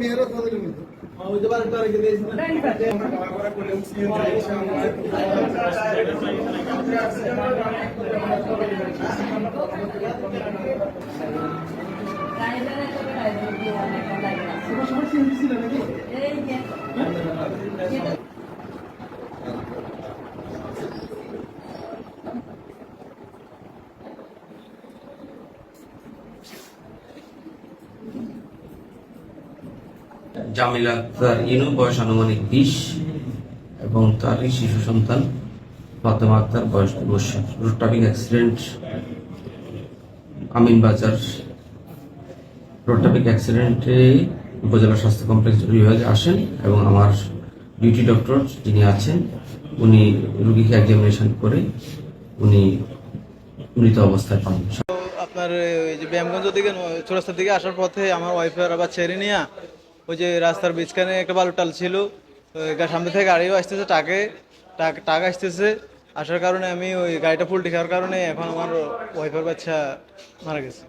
মেয়েরা তাদের কিন্তু হতে পারে তো আরেকদিন এই যে জামিলা, তার ইনু বয়স আনুমানিক বিশ এবং তারই শিশু সন্তান ফাতেমা আক্তার, বয়স দু রোড ট্রাফিক অ্যাক্সিডেন্ট, আমিন বাজার। রোড ট্রাফিক অ্যাক্সিডেন্টে উপজেলা স্বাস্থ্য কমপ্লেক্স বিভাগে আসেন এবং আমার ডিউটি ডক্টর যিনি আছেন, উনি রুগীকে এক্সামিনেশন করে উনি মৃত অবস্থায় পান। আপনার ওই যে ব্যায়ামগঞ্জ দিকে চৌরাস্তার দিকে আসার পথে আমার ওয়াইফের আবার ছেড়ে নিয়ে ওই যে রাস্তার বিচখানে একটা বালু টাল ছিল সামনে থেকে গাড়িও আসতেছে টাকে টাক টাক আসতেছে। আসার কারণে আমি ওই গাড়িটা ফুলটি খাওয়ার কারণে এখন আমার ওয়াইফের বাচ্চা মারা গেছে।